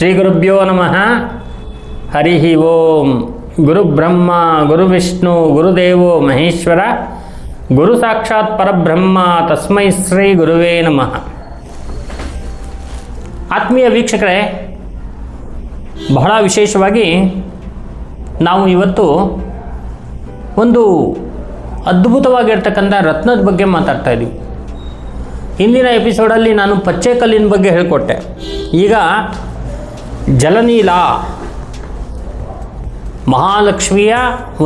ಶ್ರೀ ಗುರುಭ್ಯೋ ನಮಃ. ಹರಿ ಓಂ. ಗುರು ಬ್ರಹ್ಮ, ಗುರು ವಿಷ್ಣು ಗುರುದೇವೋ ಮಹೇಶ್ವರ. ಗುರು ಸಾಕ್ಷಾತ್ ಪರಬ್ರಹ್ಮ, ತಸ್ಮೈ ಶ್ರೀ ಗುರುವೇ ನಮಃ. ಆತ್ಮೀಯ ವೀಕ್ಷಕರೇ, ಬಹಳ ವಿಶೇಷವಾಗಿ ನಾವು ಇವತ್ತು ಒಂದು ಅದ್ಭುತವಾಗಿರ್ತಕ್ಕಂಥ ರತ್ನದ ಬಗ್ಗೆ ಮಾತಾಡ್ತಾ ಇದ್ದೀವಿ. ಹಿಂದಿನ ಎಪಿಸೋಡಲ್ಲಿ ನಾನು ಪಚ್ಚೆ ಕಲ್ಲಿನ ಬಗ್ಗೆ ಹೇಳಿಕೊಟ್ಟೆ. ಈಗ ಜಲನೀಲ. ಮಹಾಲಕ್ಷ್ಮಿಯ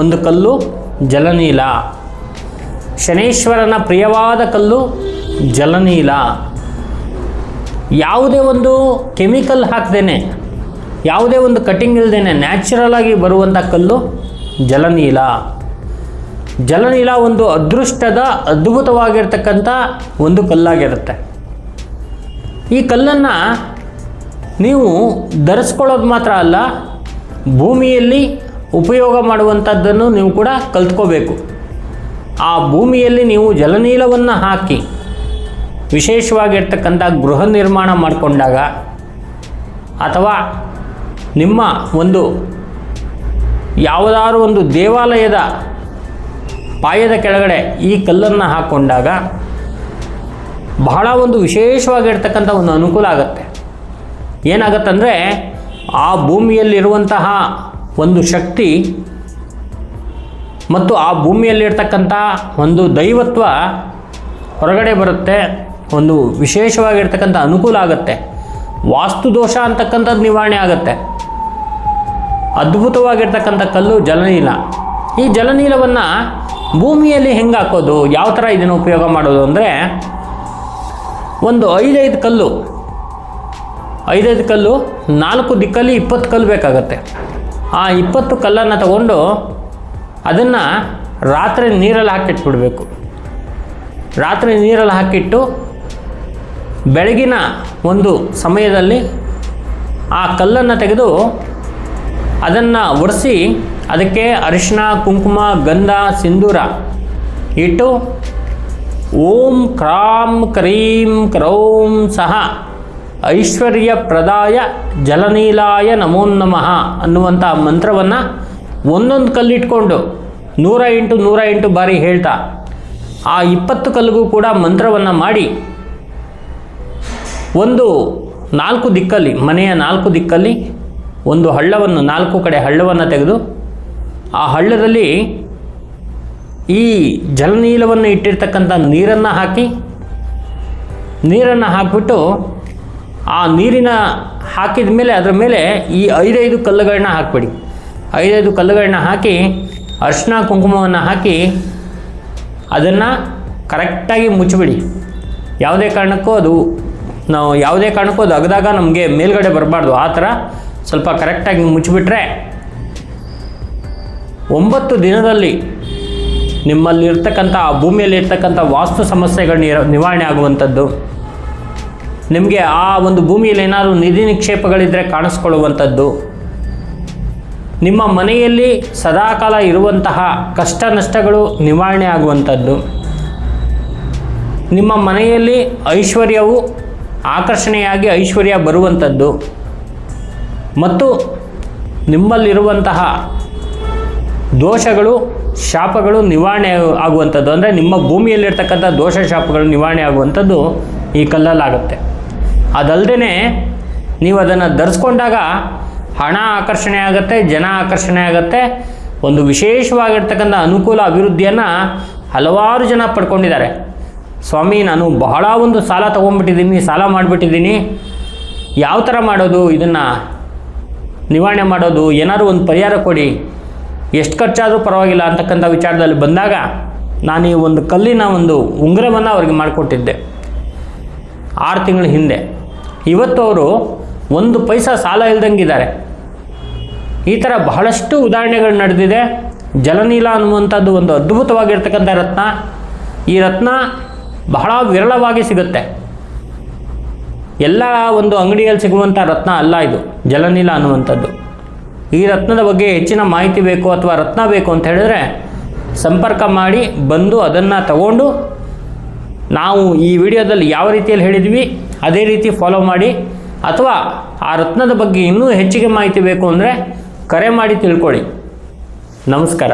ಒಂದು ಕಲ್ಲು ಜಲನೀಲ. ಶನೇಶ್ವರನ ಪ್ರಿಯವಾದ ಕಲ್ಲು ಜಲನೀಲ. ಯಾವುದೇ ಒಂದು ಕೆಮಿಕಲ್ ಹಾಕ್ದೇನೆ, ಯಾವುದೇ ಒಂದು ಕಟಿಂಗ್ ಇಲ್ಲದೇನೆ ನ್ಯಾಚುರಲ್ ಆಗಿ ಬರುವಂಥ ಕಲ್ಲು ಜಲನೀಲ. ಜಲನೀಲ ಒಂದು ಅದೃಷ್ಟದ ಅದ್ಭುತವಾಗಿರ್ತಕ್ಕಂಥ ಒಂದು ಕಲ್ಲಾಗಿರುತ್ತೆ. ಈ ಕಲ್ಲನ್ನು ನೀವು ಧರಿಸ್ಕೊಳ್ಳೋದು ಮಾತ್ರ ಅಲ್ಲ, ಭೂಮಿಯಲ್ಲಿ ಉಪಯೋಗ ಮಾಡುವಂಥದ್ದನ್ನು ನೀವು ಕೂಡ ಕಲ್ತ್ಕೋಬೇಕು. ಆ ಭೂಮಿಯಲ್ಲಿ ನೀವು ಜಲನೀಲವನ್ನು ಹಾಕಿ, ವಿಶೇಷವಾಗಿರ್ತಕ್ಕಂಥ ಗೃಹ ನಿರ್ಮಾಣ ಮಾಡಿಕೊಂಡಾಗ ಅಥವಾ ನಿಮ್ಮ ಒಂದು ಯಾವುದಾದ್ರು ಒಂದು ದೇವಾಲಯದ ಪಾಯದ ಕೆಳಗಡೆ ಈ ಕಲ್ಲನ್ನು ಹಾಕ್ಕೊಂಡಾಗ ಬಹಳ ಒಂದು ವಿಶೇಷವಾಗಿರ್ತಕ್ಕಂಥ ಒಂದು ಅನುಕೂಲ ಆಗುತ್ತೆ. ಏನಾಗತ್ತಂದರೆ ಆ ಭೂಮಿಯಲ್ಲಿರುವಂತಹ ಒಂದು ಶಕ್ತಿ ಮತ್ತು ಆ ಭೂಮಿಯಲ್ಲಿರ್ತಕ್ಕಂಥ ಒಂದು ದೈವತ್ವ ಹೊರಗಡೆ ಬರುತ್ತೆ, ಒಂದು ವಿಶೇಷವಾಗಿರ್ತಕ್ಕಂಥ ಅನುಕೂಲ ಆಗುತ್ತೆ. ವಾಸ್ತು ದೋಷ ಅಂತಕ್ಕಂಥದ್ದು ನಿವಾರಣೆ ಆಗುತ್ತೆ. ಅದ್ಭುತವಾಗಿರ್ತಕ್ಕಂಥ ಕಲ್ಲು ಜಲನೀಲ. ಈ ಜಲನೀಲವನ್ನು ಭೂಮಿಯಲ್ಲಿ ಹೆಂಗೆ ಹಾಕೋದು ಯಾವ ಥರ ಇದನ್ನು ಉಪಯೋಗ ಮಾಡೋದು ಅಂದರೆ, ಒಂದು ಐದೈದು ಕಲ್ಲು ಐದೈದು ಕಲ್ಲು, ನಾಲ್ಕು ದಿಕ್ಕಲ್ಲಿ ಇಪ್ಪತ್ತು ಕಲ್ಲು ಬೇಕಾಗತ್ತೆ. ಆ ಇಪ್ಪತ್ತು ಕಲ್ಲನ್ನು ತಗೊಂಡು ಅದನ್ನು ರಾತ್ರಿ ನೀರಲ್ಲಿ ಹಾಕಿಟ್ಬಿಡ್ಬೇಕು. ರಾತ್ರಿ ನೀರಲ್ಲಿ ಹಾಕಿಟ್ಟು ಬೆಳಗಿನ ಒಂದು ಸಮಯದಲ್ಲಿ ಆ ಕಲ್ಲನ್ನು ತೆಗೆದು ಅದನ್ನು ಒರೆಸಿ ಅದಕ್ಕೆ ಅರಿಶಿನ ಕುಂಕುಮ, ಗಂಧ, ಸಿಂಧೂರ ಇಟ್ಟು ಓಂ ಕ್ರಾಂ ಕ್ರೀಂ ಕ್ರೌಂ ಸಹ ಐಶ್ವರ್ಯ ಪ್ರದಾಯ ಜಲನೀಲಾಯ ನಮೋ ನಮಃ ಅನ್ನುವಂಥ ಮಂತ್ರವನ್ನು ಒಂದೊಂದು ಕಲ್ಲಿಟ್ಕೊಂಡು ನೂರ ಎಂಟು ನೂರ ಎಂಟು ಬಾರಿ ಹೇಳ್ತಾ ಆ ಇಪ್ಪತ್ತು ಕಲ್ಲಿಗೂ ಕೂಡ ಮಂತ್ರವನ್ನು ಮಾಡಿ ಒಂದು ನಾಲ್ಕು ದಿಕ್ಕಲ್ಲಿ, ಮನೆಯ ನಾಲ್ಕು ದಿಕ್ಕಲ್ಲಿ ಒಂದು ಹಳ್ಳವನ್ನು, ನಾಲ್ಕು ಕಡೆ ಹಳ್ಳವನ್ನು ತೆಗೆದು ಆ ಹಳ್ಳದಲ್ಲಿ ಈ ಜಲನೀಲವನ್ನು ಇಟ್ಟಿರ್ತಕ್ಕಂಥ ನೀರನ್ನು ಹಾಕಿ, ನೀರನ್ನು ಹಾಕಿಬಿಟ್ಟು ಆ ನೀರಿನ ಹಾಕಿದ ಮೇಲೆ, ಅದರ ಮೇಲೆ ಈ ಐದೈದು ಕಲ್ಲುಗಳನ್ನ ಹಾಕಿಬಿಡಿ. ಐದೈದು ಕಲ್ಲುಗಳನ್ನ ಹಾಕಿ ಅರಿಶಿನ ಕುಂಕುಮವನ್ನು ಹಾಕಿ, ಅದನ್ನು ಕರೆಕ್ಟಾಗಿ ಮುಚ್ಚಿಬಿಡಿ. ಯಾವುದೇ ಕಾರಣಕ್ಕೂ ಅದು, ನಾವು ಯಾವುದೇ ಕಾರಣಕ್ಕೂ ಅದು ಅಗದಾಗ ನಮಗೆ ಮೇಲ್ಗಡೆ ಬರಬಾರ್ದು. ಆ ಥರ ಸ್ವಲ್ಪ ಕರೆಕ್ಟಾಗಿ ಮುಚ್ಚಿಬಿಟ್ರೆ ಒಂಬತ್ತು ದಿನದಲ್ಲಿ ನಿಮ್ಮಲ್ಲಿರ್ತಕ್ಕಂಥ ಆ ಭೂಮಿಯಲ್ಲಿ ಇರ್ತಕ್ಕಂಥ ವಾಸ್ತು ಸಮಸ್ಯೆಗಳು ನಿವಾರಣೆ ಆಗುವಂಥದ್ದು. ನಿಮಗೆ ಆ ಒಂದು ಭೂಮಿಯಲ್ಲಿ ಏನಾದರೂ ನಿಧಿ ನಿಕ್ಷೇಪಗಳಿದ್ದರೆ ಕಾಣಿಸ್ಕೊಳ್ಳುವಂಥದ್ದು? ನಿಮ್ಮ ಮನೆಯಲ್ಲಿ ಸದಾಕಾಲ ಇರುವಂತಹ ಕಷ್ಟ ನಷ್ಟಗಳು ನಿವಾರಣೆ ಆಗುವಂಥದ್ದು. ನಿಮ್ಮ ಮನೆಯಲ್ಲಿ ಐಶ್ವರ್ಯವು ಆಕರ್ಷಣೆಯಾಗಿ ಐಶ್ವರ್ಯ ಬರುವಂಥದ್ದು. ಮತ್ತು ನಿಮ್ಮಲ್ಲಿರುವಂತಹ ದೋಷಗಳು, ಶಾಪಗಳು ನಿವಾರಣೆ ಆಗುವಂಥದ್ದು. ಅಂದರೆ ನಿಮ್ಮ ಭೂಮಿಯಲ್ಲಿರ್ತಕ್ಕಂಥ ದೋಷ, ಶಾಪಗಳು ನಿವಾರಣೆ ಆಗುವಂಥದ್ದು ಈ ಕಲ್ಲಲ್ಲಾಗುತ್ತೆ. ಅದಲ್ಲದೆ ನೀವು ಅದನ್ನು ಧರಿಸ್ಕೊಂಡಾಗ ಹಣ ಆಕರ್ಷಣೆ ಆಗುತ್ತೆ, ಜನ ಆಕರ್ಷಣೆ ಆಗುತ್ತೆ, ಒಂದು ವಿಶೇಷವಾಗಿರ್ತಕ್ಕಂಥ ಅನುಕೂಲ ಅಭಿವೃದ್ಧಿಯನ್ನು ಹಲವಾರು ಜನ ಪಡ್ಕೊಂಡಿದ್ದಾರೆ. ಸ್ವಾಮಿ, ನಾನು ಬಹಳ ಒಂದು ಸಾಲ ತೊಗೊಂಡ್ಬಿಟ್ಟಿದ್ದೀನಿ, ಸಾಲ ಮಾಡಿಬಿಟ್ಟಿದ್ದೀನಿ. ಯಾವ ಥರ ಮಾಡೋದು? ಇದನ್ನು ನಿವಾರಣೆ ಮಾಡೋದು? ಏನಾದರೂ ಒಂದು ಪರಿಹಾರ ಕೊಡಿ. ಎಷ್ಟು ಖರ್ಚಾದರೂ ಪರವಾಗಿಲ್ಲ ಅಂತಕ್ಕಂಥ ವಿಚಾರದಲ್ಲಿ ಬಂದಾಗ ನಾನು ಈ ಒಂದು ಕಲ್ಲಿನ ಒಂದು ಉಂಗುರವನ್ನು ಅವ್ರಿಗೆ ಮಾಡಿಕೊಟ್ಟಿದ್ದೆ. ಆರು ತಿಂಗಳ ಹಿಂದೆ. ಇವತ್ತು ಅವರು ಒಂದು ಪೈಸಾ ಸಾಲ ಇಲ್ದಂಗಿದ್ದಾರೆ. ಈ ಥರ ಬಹಳಷ್ಟು ಉದಾಹರಣೆಗಳು ನಡೆದಿದೆ. ಜಲನೀಲ ಅನ್ನುವಂಥದ್ದು ಒಂದು ಅದ್ಭುತವಾಗಿರ್ತಕ್ಕಂಥ ರತ್ನ. ಈ ರತ್ನ ಬಹಳ ವಿರಳವಾಗಿ ಸಿಗುತ್ತೆ. ಎಲ್ಲ ಒಂದು ಅಂಗಡಿಯಲ್ಲಿ ಸಿಗುವಂಥ ರತ್ನ ಅಲ್ಲ ಇದು, ಜಲನೀಲ ಅನ್ನುವಂಥದ್ದು. ಈ ರತ್ನದ ಬಗ್ಗೆ ಹೆಚ್ಚಿನ ಮಾಹಿತಿ ಬೇಕು ಅಥವಾ ರತ್ನ ಬೇಕು ಅಂತ ಹೇಳಿದ್ರೆ ಸಂಪರ್ಕ ಮಾಡಿ, ಬಂದು ಅದನ್ನು ತಗೊಂಡು ನಾವು ಈ ವಿಡಿಯೋದಲ್ಲಿ ಯಾವ ರೀತಿಯಲ್ಲಿ ಹೇಳಿದ್ವಿ ಅದೇ ರೀತಿ ಫಾಲೋ ಮಾಡಿ, ಅಥವಾ ಆ ರತ್ನದ ಬಗ್ಗೆ ಇನ್ನೂ ಹೆಚ್ಚಿಗೆ ಮಾಹಿತಿ ಬೇಕು ಅಂದರೆ ಕರೆ ಮಾಡಿ ತಿಳ್ಕೊಳ್ಳಿ. ನಮಸ್ಕಾರ.